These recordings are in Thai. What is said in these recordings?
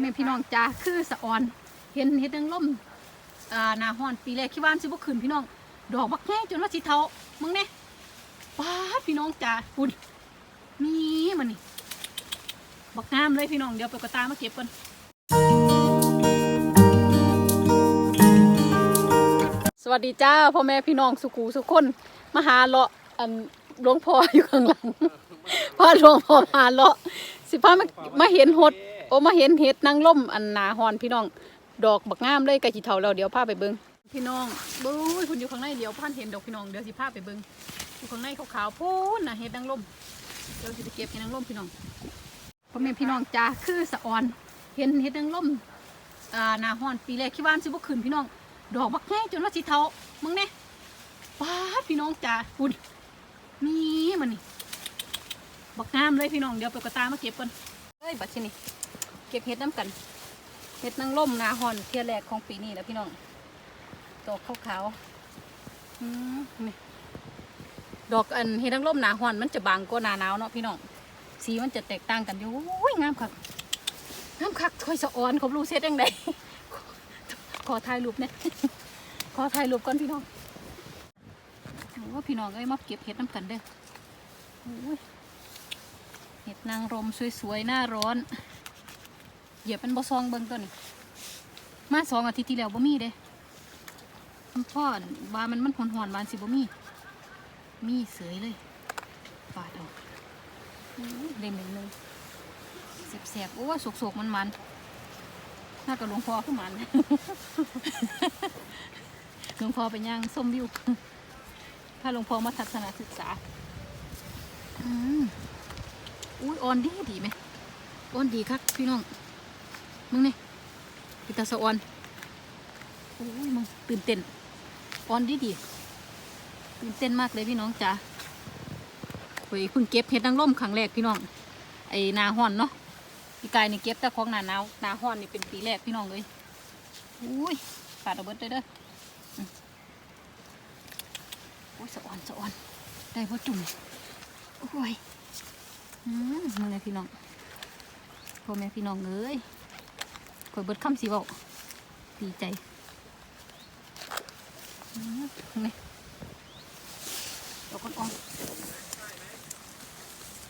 แม่พี่น้องจ้าคือสะออน เห็นเห็ดนางล่มอ่านาฮอนปีแรกคิดว่าสิบ่ขึ้นพี่น้อง ดอกบักแง่จนว่าสิเทามึงเนี่ยป้าพี่น้องจ้าคุณมีมันนี่บักงามเลยพี่น้องเดี๋ยวไปกระตามาเก็บกันสวัสดีจ้าพ่อแม่พี่น้องสุขูสุขคนมาหาเลาะอันหลวงพ่ออยู่ข้างหลังพาหลวงพ่อมาเลาะสิพามามาเห็นหด โอ้มาเห็นเห็ดนางล่มอันหนาฮอนพี่น้อง ดอกบักงามเลยกะขีเทาแล้วเดี๋ยวพาไปเบิงพี่น้องบู๊ยคุณอยู่ข้างในเดี๋ยวพานเห็นดอกพี่น้องเดี๋ยวสิพาไปเบิงอยู่ข้างในขาวๆพูนนะเห็ดนางล่มเดี๋ยวสิไปเก็บเห็ดนางล่มพี่น้องพ่อแม่พี่น้องจ้าคือสะออนเห็นเห็ดนางล่มอ่าหนาฮอนปีแรกคิดว่าสิบ่ขึ้นพี่น้อง ดอกบักแง่จนว่าสิเทามึงเนี่ยป้าพี่น้องจ้าคุณมีมันนี่บักงามเลยพี่น้องเดี๋ยวไปกระตามาเก็บกันเฮ้ยบัดชนี่ เก็บเห็ดน้ำกันเห็ดนางร่มนาฮอนเทียแรกของปีนี้แล้วพี่น้องดอกขาวๆอืมนี่ดอกอันเห็ดนางร่มนาฮอนมันจะบางกว่านาหนาวเนาะพี่น้องสีมันจะแตกต่างกันอยู่โอ้ยงามคักงามคักค่อยสะออนเขารู้เซตยังไงขอถ่ายรูปเนี่ยขอถ่ายรูปก่อนพี่น้องโอ้พี่น้องเอ้ยมาเก็บเห็ดน้ำกันเด้อเห็ดนางรมสวยๆหน้าร้อน เหยียบเป็นบอซองเบิ่งตัวนี้มาสองอาทิตย์ที่แล้วบ่มีเด้คุณพ่อว่ามันมันหอนหอนบานสิบ่มี มีเสยเลยปาดออู้ยเล่มหนึ่งหนึ่งแสบๆโอ้สกสกๆมันมันน่ากับหลวงพ่อขึ้นมันหลวงพ่อไปย่างส้มวิวถ้าหลวงพ่อมาทัศนศึกษาอืมอุ้ยอ่อนดีดีไหมอ่อนดีครับพี่น้อง มึงนี่พิตาสะออนโอ้ยมึงตื่นเต้นออนดีดีตื่นเต้นมากเลยพี่น้องจ๋าเฮ้ยเพิ่งเก็บเห็ดนางร่มครั้งแรกพี่น้อง ไอ้นาฮ้อนเนาะพี่กายนี่เก็บแต่ของหนาหนาวนาฮ้อนนี่เป็นปีแรกพี่น้องเลยอุ้ยปาดเอาเบิดเลยเด้อโอ้ยสะออนสะออน ได้พ่จุ่มโอ้ยอืมมึงไงพี่น้องพ่อแม่พี่น้องเอ้ย ข่อยเบิดคำสีบอกดีใจอื้อนี่ดอกอ่อนๆ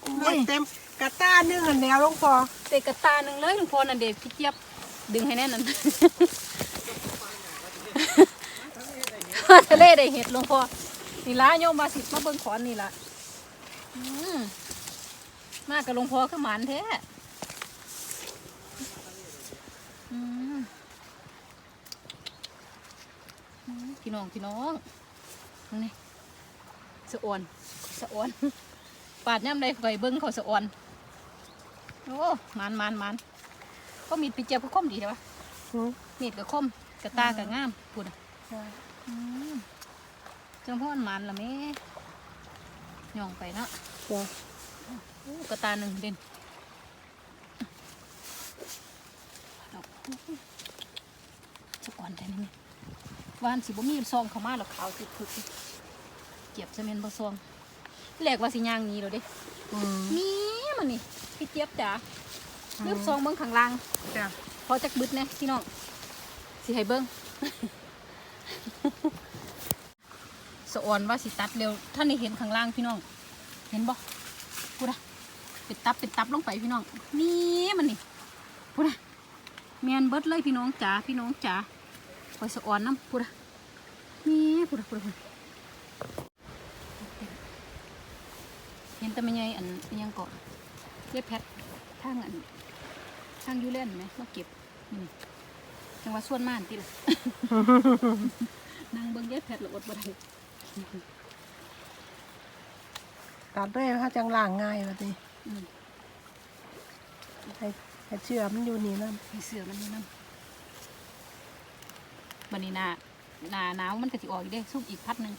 โอ้ยเต็มกระต้านึ่งอันแล้วหลวงพ่อเตะกระตาหนึ่งเลยหลวงพ่อนั่นเด็กพี่เจี๊ยบดึงให้แน่นนั่นทะเลได้เห็ดหลวงพ่อนี่ละโยมมาสิมาเบิ่งขอนนี่ละอืมมากับหลวงพ่อคือหมันแท้อืมอืม พี่น้องพี่น้องนี่สะออนสะออนปาดย่ำใดข่อยเบิ่งเขาสะออนโอ้มันมันมันก็มีดปีเจียบก็คมดีใช่ปะหือมีดก็คมกระตาก็งามพูดอะอืมจังพ่อมันมันละแม่ย่องไปเนาะจ้ะโอ้กระตาหนึ่งเด่น ดอกสะอ่อนแต่นี่วานสิบ่มีซองเข้ามาหรอกขาวจุดพึกเก็บซะเมนบ่ซองแรกว่าสิย่างหนี้แล้วเด้อืมนี่มันนี่พี่เจี๊ยบจ๋าลืมซองเบิ้งข้างล่างจ้ะพอจักบึดนะพี่น้องสิให้เบิ้งสะออนว่าสิตัดเร็วท่านได้เห็นข้างล่างพี่น้อง เห็นบ่พูดอะเป็นตับเป็นตับลงไปพี่น้อง นี่มันนี่พูดอะ แมนเบิดเลยพี่น้องจ๋าพี่น้องจ๋าคอยสะออนน้ำพูดอะนี่พูดอะพูดอะพูดอะเห็นแต่ไม่ใหญ่อันอิหยังเกาะเรียบแพททางอันทางอยูเล่นไหมมาเก็บนี่จังหวะส่วนม่านติละนางเบิ้งเย็บแพทย์ละอดบ่ได้ตัดด้วยนะคะจังล่างง่ายว่าดิอืมให้ ให้เชื่อมันอยู่นี่นั่นมีเสือมันนี่นํบันนี้หนาหนาหนาวมันก็สิออกอีกเด้ซุกอีกพัดหนึ่ง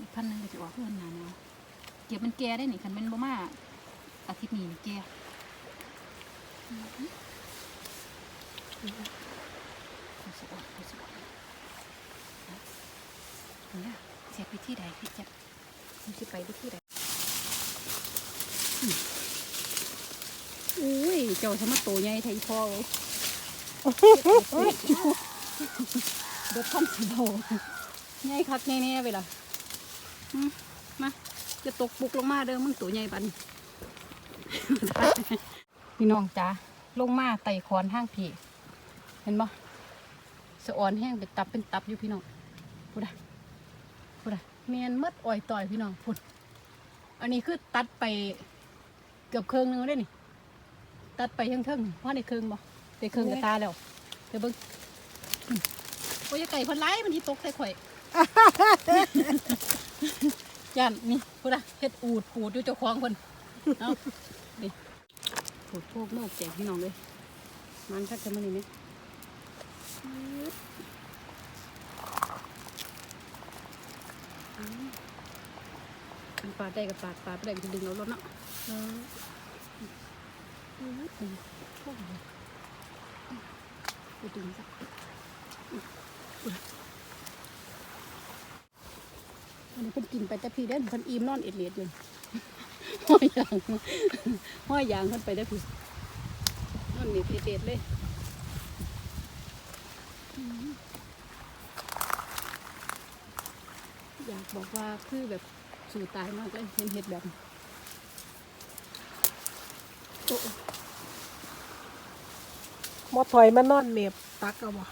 อีกพัดหนึ่งก็สิออกเพื่อนหนาหนาวเก็บมันแก่ได้นี่คันเป็นบ่มาอาทิตย์นี้นี่แก่เอาสิออกเอาสิออกเอาเนี่ยเสียไปที่ใดพี่จับมันสิไปไปที่ใด อืมอือุ้ยเจ้าสมาโตใหญ่ไทยพ่อเลยเดือดพันสิเบาใหญ่คักแน่ๆไปล่ะอืมมาจะตกปุกลงมาเด้อมึงตัวใหญ่ปันพี่น้องจ้าลงมาไต่คอนทางผีเห็นบ่สะออนแห้งเป็นตับเป็นตับอยู่พี่น้องพูดอะพูดอะเมียนหมดอ่อยต่อยพี่น้องพูดอันนี้คือตัดไปเกือบเครื่องนึงแล้วเด้นี่ ตัดไปทั้งเทิงๆเพราะในเครื่องบ่ในเครื่องกระตาแล้วเดี๋ยวเบิ่งอืมโอ้ยไก่เพันไล่มันที่ตกใส่ข่อยย่านนี่พูดอะเฮ็ดอูดปูดอยู่เจ้าของเพิ่นเอานี่ปูดพวกโมกแจกพี่น้องเลย มันชักจะมันนี่ไหมมันปาดได้กับปาดปาดบ่ได้ก็ดึงเอารถเนาะ อืมไปดึงสักอันนี้เพิ่นกินไปแต่พี่เด้นเพิ่นอิ่มนอนเอ็ดเลียดอยู่ห้อยยางห้อยยางเพิ่นไปได้พี่นอนเอ็ดเลียดเลยอยากบอกว่าคือแบบสู่ตายมากเลยเห็นเห็ดแบบโอ้ มอถอยมานอนเมียบตักเอาบ่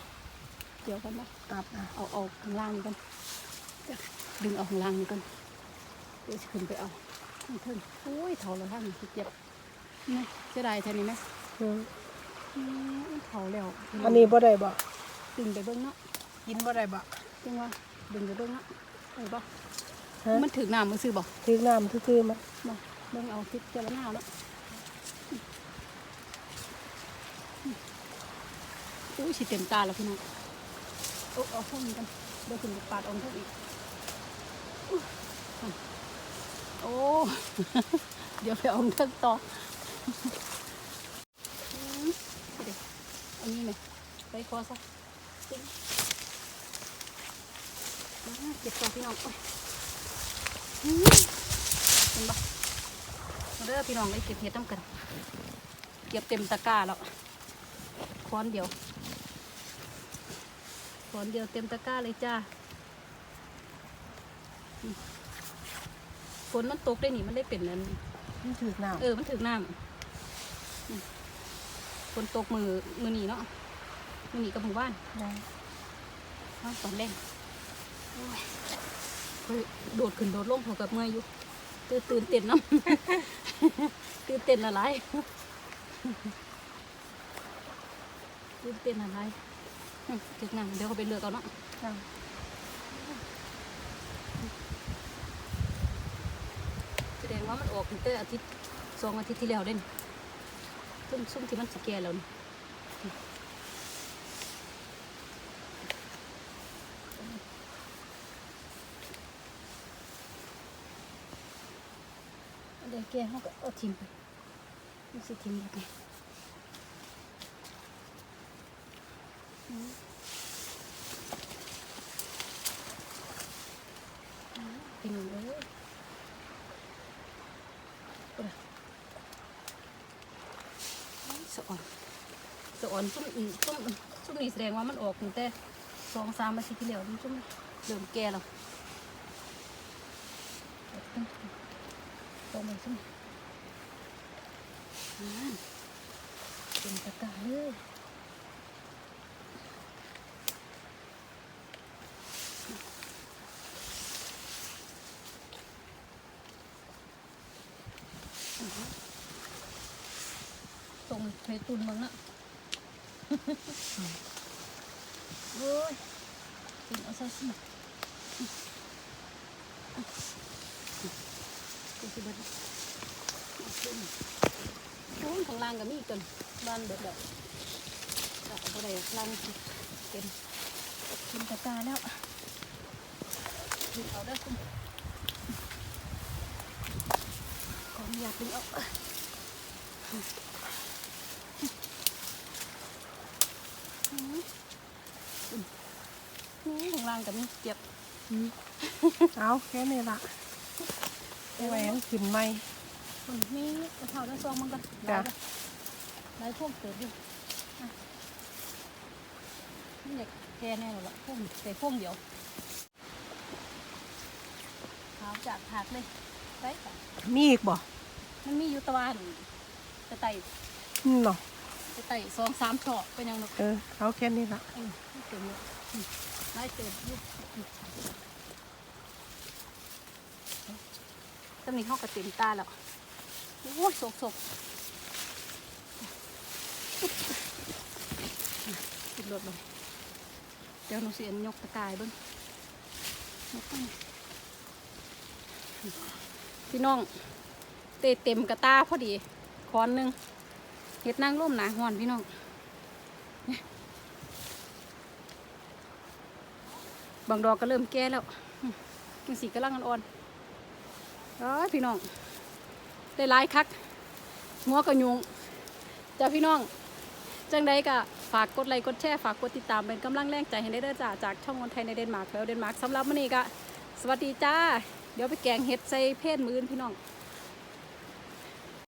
เดี๋ยวกันนะตับนะเอาเอาข้างล่างนี่กันดึงเอาข้างล่างนี่กันเดี๋ยวจะขึ้นไปเอาข้างเทิงโอ้ยเถาแล้วท่านคิดเจ็บนี่เสียดายแท่นี้ไหมอืมอืมเถาแล้วอันนี้บ่ได้บ่ดึงไปเบิ้งเนาะกินบ่ได้บ่จังว่าดึงไปเบิ้งเนาะเออบ่ฮะมันถึงน้ำมือซื้อบ่ถึงน้ำซื่อๆมาบ่เบิ้งเอาพิจารณาแล้ว อุ้ยสิเต็มตาแล้วพี่น้องโอ้เอาพวกนี้กันเดี๋ยวขึ้นปาดองเท่าอีกโอ้เดี๋ยวไปอาเรื่องต่ออันนี้ไหมไปคอซะจริงเก็บตัวพี่น้องโอ้ยเห็นปะมาเด้อพี่น้องเลยเก็บเห็ดน้ำกัน เก็บเต็มตะกร้าแล้วค้อนเดียว ค้อนเดียวเต็มตะกร้าเลยจ้าฝนมันตกได้นี่มันได้เป็นนั้นมันถึกน้เออ มันถึงน้ำอืมฝนตกมือมือหนีเนาะมือหนีกับหมู่บ้านำได้บ้านตอนแรกโอ้ยเฮ้ยโดดขึ้นโดดลงหัวกับเมื่อยอยู่ ตื่นตื่นเต้นน้ำตื่นเต้นอะไรตื่นเต้นอะไรอืม ถึงน้ำเดี๋ยวเขาไปเลือกเอาเนาะได้แสดงว่ามันออกตั้งแต่อาทิตย์สองอาทิตย์ที่แล้วเด่นซุ่มซุ่มที่มันสแกนแล้วนี่อันเดี๋ยวแกเขาก็เอาทิ้งไปไม่ใช่ทิ้งยังไง อืมอืมเลยสะอ่อนสะอ่อนซุ่มอีซุ่มซุ่มนี่แสดงว่ามันออกตั้งแต่สองสามอาทิตย์ที่แล้วนี่ซุ่มเริ่มแก่แล้วตรงไปซุ่มอ่าเป็นตะกาเลย ตรงในตุนมึงน่ะโอ้ยตุนเอาซะสิดูสิบัดเอาขึ้นโอ้ยข้างล่างก็มีอีกจนบ้านเบิดแล้วเอาไปได้ล่างสิเต็มเต็มตะกร้าแล้วดึงเอาได้คุณขออนุญาตดึงเอา นี่ข้างล่างกับมีเจ็บเอาแค่นี้ละแหวนขึ้นไหมคนนี่กระเท่าได้ซองมันกันจ้ะหลายพวกเกิดอยู่อะนี่อยากแก่แน่หรอละพวกแต่พวกเดียวขาวจากถากเลยไปจ้ะมีอีกบ่ มันมีอยู่ตะวันจะไต่อืมเนาะจะไต่สองสามช่อเป็นยังไงเออเอาแค่นี้ละเออเต็มเลยอื มไล่เต็มยู่ตำนี้เขาก็เต็มตาแล้ว โอ้ยโศกโศกติดรถลงเดี๋ยวหนูเสียนยกตะกายบิ้งพี่น้อง เตะเต็มกระตาพอดีคอนหนึ่งเห็ดนางร่มหนาหอนพี่น้อง บางดอกก็เริ่มแก่แล้วยังสีกระลังอ่อนๆอ้พี่น้อง ได้หลายคักหัวกระยุงจ้าพี่น้อง จังใดก็ฝากกดไลค์กดแชร์ฝากกดติดตามเป็นกำลังแรงใจให้ได้เด้อจ้าจากช่องคนไทยในเดนมาร์กแล้วเดนมาร์กสำหรับมื้อนี้ก็สวัสดีจ้า เดี๋ยวไปแกงเห็ดใส่เพศมืออื่นพี่น้อง